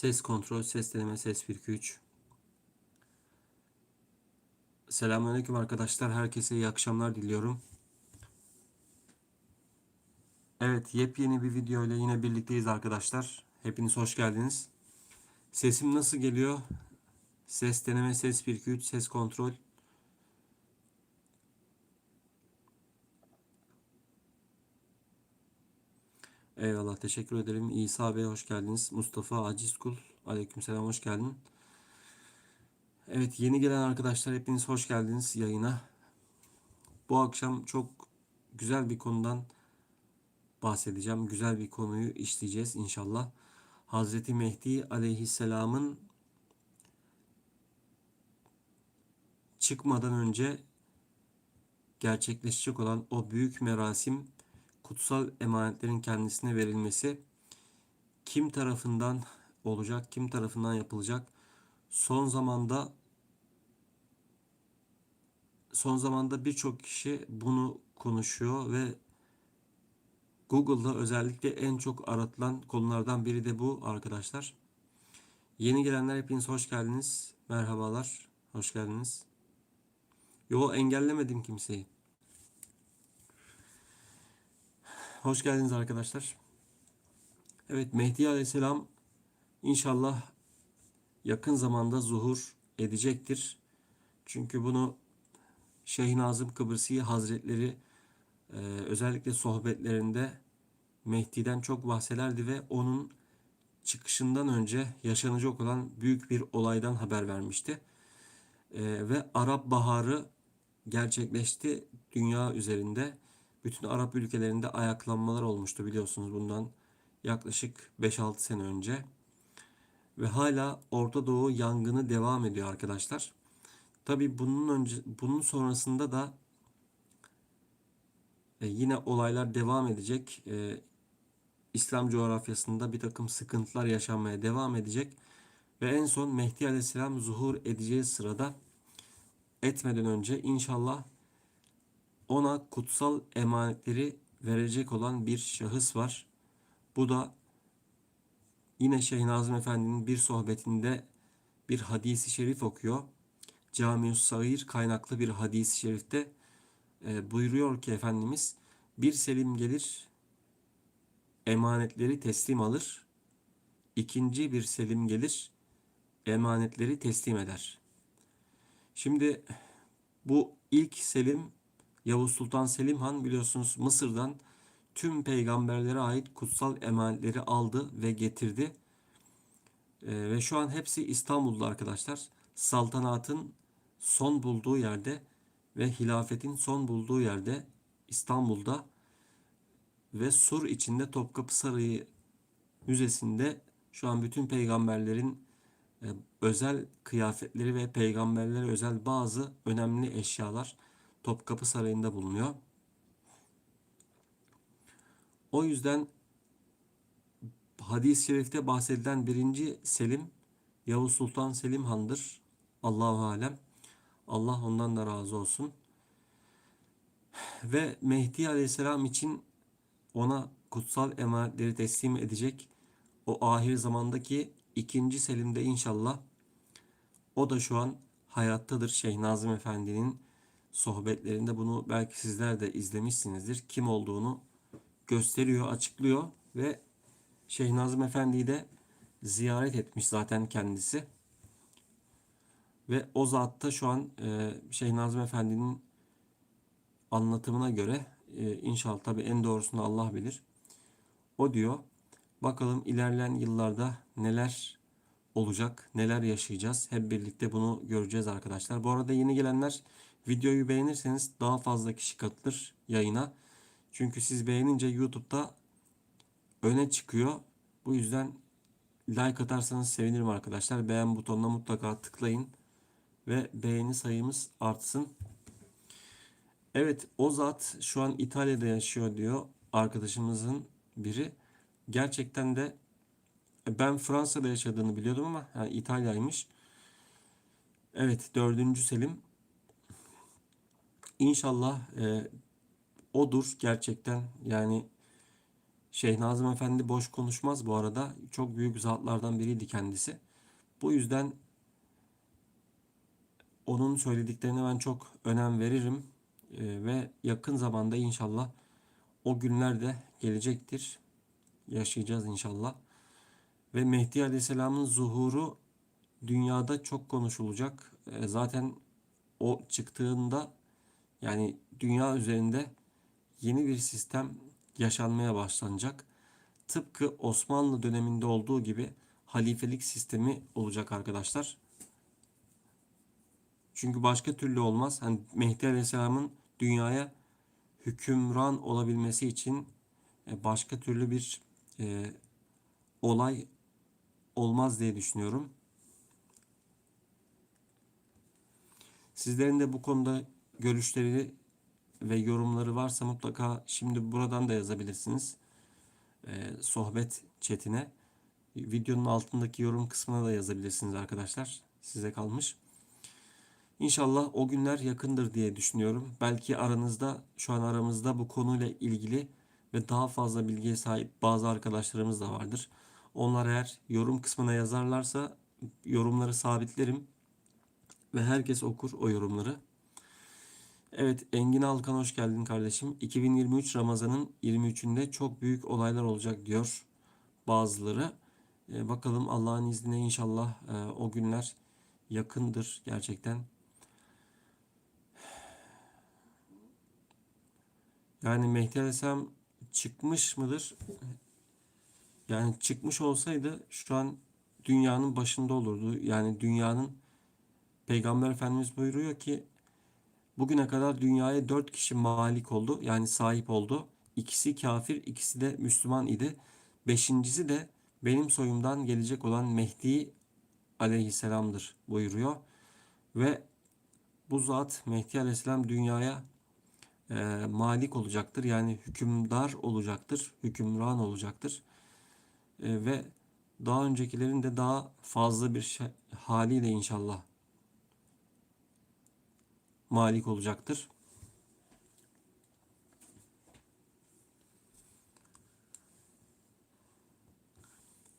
Ses kontrol, ses deneme, ses 1 2 3. Selamünaleyküm arkadaşlar. Herkese iyi akşamlar diliyorum. Evet, yepyeni bir video ile yine birlikteyiz arkadaşlar. Hepiniz hoş geldiniz. Sesim nasıl geliyor? Ses deneme, ses 1 2 3, ses kontrol. Eyvallah teşekkür ederim. İsa Bey hoş geldiniz. Mustafa Acizkul aleykümselam hoş geldin. Evet yeni gelen arkadaşlar hepiniz hoş geldiniz yayına. Bu akşam çok güzel bir konudan bahsedeceğim. Güzel bir konuyu işleyeceğiz inşallah. Hazreti Mehdi aleyhisselamın çıkmadan önce gerçekleşecek olan o büyük merasim kutsal emanetlerin kendisine verilmesi kim tarafından olacak, kim tarafından yapılacak? Son zamanda son zamanda birçok kişi bunu konuşuyor ve Google'da özellikle en çok aratılan konulardan biri de bu arkadaşlar. Yeni gelenler hepiniz hoş geldiniz. Merhabalar. Hoş geldiniz. Yo engellemedim kimseyi. Hoş geldiniz arkadaşlar. Evet Mehdi Aleyhisselam inşallah yakın zamanda zuhur edecektir. Çünkü bunu Şeyh Nazım Kıbrısi Hazretleri e, özellikle sohbetlerinde Mehdi'den çok bahsederdi ve onun çıkışından önce yaşanacak olan büyük bir olaydan haber vermişti. E, ve Arap Baharı gerçekleşti dünya üzerinde bütün Arap ülkelerinde ayaklanmalar olmuştu biliyorsunuz bundan yaklaşık 5-6 sene önce. Ve hala Orta Doğu yangını devam ediyor arkadaşlar. Tabi bunun önce bunun sonrasında da e, yine olaylar devam edecek. E, İslam coğrafyasında bir takım sıkıntılar yaşanmaya devam edecek. Ve en son Mehdi Aleyhisselam zuhur edeceği sırada etmeden önce inşallah ona kutsal emanetleri verecek olan bir şahıs var. Bu da yine Şeyh Nazım Efendi'nin bir sohbetinde bir hadisi şerif okuyor. Camius Sagir kaynaklı bir hadisi şerifte e, buyuruyor ki Efendimiz bir selim gelir emanetleri teslim alır. İkinci bir selim gelir emanetleri teslim eder. Şimdi bu ilk selim Yavuz Sultan Selim Han biliyorsunuz Mısır'dan tüm peygamberlere ait kutsal emanetleri aldı ve getirdi. Ee, ve şu an hepsi İstanbul'da arkadaşlar. Saltanatın son bulduğu yerde ve hilafetin son bulduğu yerde İstanbul'da ve Sur içinde Topkapı Sarayı Müzesi'nde şu an bütün peygamberlerin e, özel kıyafetleri ve peygamberlere özel bazı önemli eşyalar Topkapı Sarayı'nda bulunuyor. O yüzden hadis-i şerifte bahsedilen birinci Selim Yavuz Sultan Selim Han'dır. Allahu alem. Allah ondan da razı olsun. Ve Mehdi Aleyhisselam için ona kutsal emanetleri teslim edecek o ahir zamandaki ikinci Selim'de inşallah o da şu an hayattadır. Şeyh Nazım Efendi'nin sohbetlerinde bunu belki sizler de izlemişsinizdir. Kim olduğunu gösteriyor, açıklıyor ve Şeyh Nazım Efendi'yi de ziyaret etmiş zaten kendisi. Ve o zatta şu an e, Şeyh Nazım Efendi'nin anlatımına göre e, inşallah tabi en doğrusunu Allah bilir. O diyor bakalım ilerleyen yıllarda neler olacak, neler yaşayacağız. Hep birlikte bunu göreceğiz arkadaşlar. Bu arada yeni gelenler Videoyu beğenirseniz daha fazla kişi katılır yayına. Çünkü siz beğenince YouTube'da öne çıkıyor. Bu yüzden like atarsanız sevinirim arkadaşlar. Beğen butonuna mutlaka tıklayın ve beğeni sayımız artsın. Evet o zat şu an İtalya'da yaşıyor diyor arkadaşımızın biri. Gerçekten de ben Fransa'da yaşadığını biliyordum ama yani İtalya'ymış. Evet dördüncü Selim İnşallah e, odur gerçekten. Yani Şeyh Nazım Efendi boş konuşmaz bu arada. Çok büyük zatlardan biriydi kendisi. Bu yüzden onun söylediklerine ben çok önem veririm. Ee, ve yakın zamanda inşallah o günler de gelecektir. Yaşayacağız inşallah. Ve Mehdi Aleyhisselam'ın zuhuru dünyada çok konuşulacak. Ee, zaten o çıktığında yani dünya üzerinde yeni bir sistem yaşanmaya başlanacak. Tıpkı Osmanlı döneminde olduğu gibi halifelik sistemi olacak arkadaşlar. Çünkü başka türlü olmaz. Hani Mehdi Aleyhisselam'ın dünyaya hükümran olabilmesi için e, başka türlü bir e, olay olmaz diye düşünüyorum. Sizlerin de bu konuda görüşleri ve yorumları varsa mutlaka şimdi buradan da yazabilirsiniz. Ee, sohbet chatine. Videonun altındaki yorum kısmına da yazabilirsiniz arkadaşlar. Size kalmış. İnşallah o günler yakındır diye düşünüyorum. Belki aranızda şu an aramızda bu konuyla ilgili ve daha fazla bilgiye sahip bazı arkadaşlarımız da vardır. Onlar eğer yorum kısmına yazarlarsa yorumları sabitlerim ve herkes okur o yorumları. Evet Engin Alkan hoş geldin kardeşim. 2023 Ramazan'ın 23'ünde çok büyük olaylar olacak diyor bazıları. Ee, bakalım Allah'ın izniyle inşallah e, o günler yakındır gerçekten. Yani Mehdi Aleyhisselam çıkmış mıdır? Yani çıkmış olsaydı şu an dünyanın başında olurdu. Yani dünyanın Peygamber Efendimiz buyuruyor ki bugüne kadar dünyaya dört kişi malik oldu. Yani sahip oldu. İkisi kafir, ikisi de Müslüman idi. Beşincisi de benim soyumdan gelecek olan Mehdi aleyhisselamdır buyuruyor. Ve bu zat Mehdi aleyhisselam dünyaya e, malik olacaktır. Yani hükümdar olacaktır, hükümran olacaktır. E, ve daha öncekilerin de daha fazla bir şey, haliyle inşallah malik olacaktır.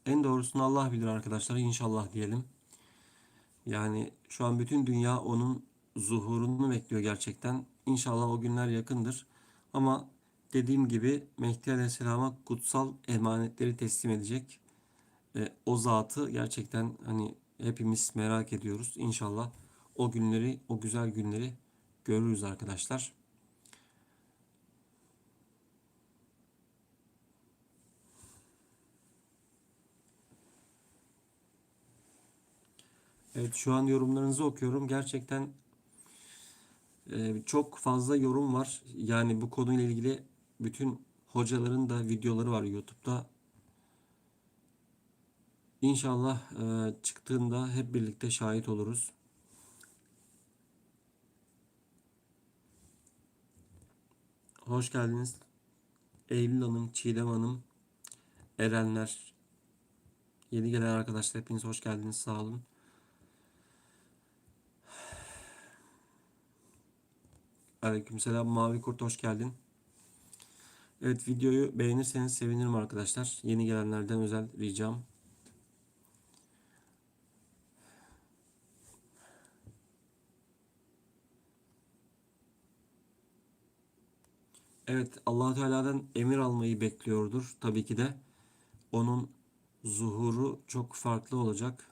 En doğrusunu Allah bilir arkadaşlar. İnşallah diyelim. Yani şu an bütün dünya onun zuhurunu bekliyor gerçekten. İnşallah o günler yakındır. Ama dediğim gibi Mehdi Aleyhisselam'a kutsal emanetleri teslim edecek. E, o zatı gerçekten hani hepimiz merak ediyoruz. İnşallah o günleri, o güzel günleri görürüz arkadaşlar. Evet şu an yorumlarınızı okuyorum. Gerçekten e, çok fazla yorum var. Yani bu konuyla ilgili bütün hocaların da videoları var YouTube'da. İnşallah e, çıktığında hep birlikte şahit oluruz. Hoş geldiniz. Eylül Hanım, Çiğdem Hanım, Erenler, yeni gelen arkadaşlar hepiniz hoş geldiniz. Sağ olun. Aleykümselam Mavi Kurt hoş geldin. Evet videoyu beğenirseniz sevinirim arkadaşlar. Yeni gelenlerden özel ricam. Evet allah Teala'dan emir almayı bekliyordur. Tabii ki de onun zuhuru çok farklı olacak.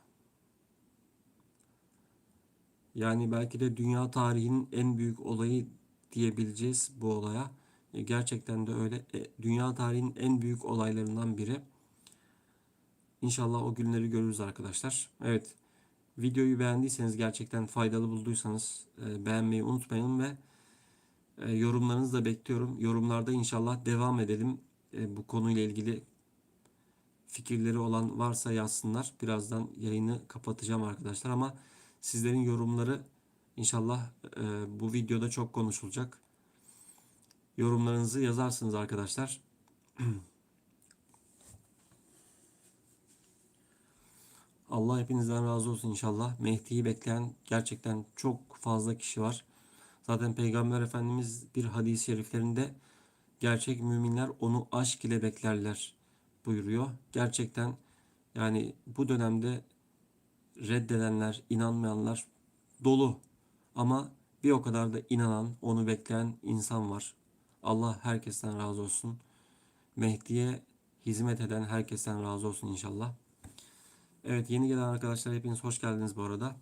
Yani belki de dünya tarihinin en büyük olayı diyebileceğiz bu olaya. E, gerçekten de öyle. E, dünya tarihinin en büyük olaylarından biri. İnşallah o günleri görürüz arkadaşlar. Evet. Videoyu beğendiyseniz gerçekten faydalı bulduysanız e, beğenmeyi unutmayın ve e, yorumlarınızı da bekliyorum. Yorumlarda inşallah devam edelim. E, bu konuyla ilgili fikirleri olan varsa yazsınlar. Birazdan yayını kapatacağım arkadaşlar ama sizlerin yorumları inşallah e, bu videoda çok konuşulacak. Yorumlarınızı yazarsınız arkadaşlar. Allah hepinizden razı olsun inşallah. Mehdi'yi bekleyen gerçekten çok fazla kişi var. Zaten Peygamber Efendimiz bir hadis-i şeriflerinde Gerçek müminler onu aşk ile beklerler buyuruyor. Gerçekten yani bu dönemde reddedenler, inanmayanlar dolu. Ama bir o kadar da inanan, onu bekleyen insan var. Allah herkesten razı olsun. Mehdi'ye hizmet eden herkesten razı olsun inşallah. Evet yeni gelen arkadaşlar hepiniz hoş geldiniz bu arada.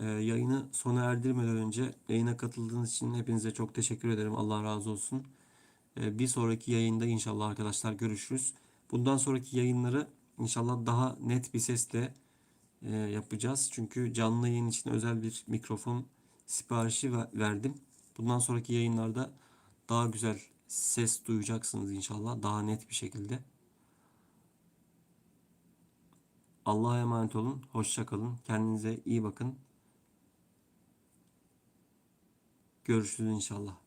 Ee, yayını sona erdirmeden önce yayına katıldığınız için hepinize çok teşekkür ederim. Allah razı olsun. Ee, bir sonraki yayında inşallah arkadaşlar görüşürüz. Bundan sonraki yayınları inşallah daha net bir sesle e, yapacağız. Çünkü canlı yayın için özel bir mikrofon siparişi ve- verdim. Bundan sonraki yayınlarda daha güzel ses duyacaksınız inşallah. Daha net bir şekilde. Allah'a emanet olun. Hoşça kalın. Kendinize iyi bakın. Görüşürüz inşallah.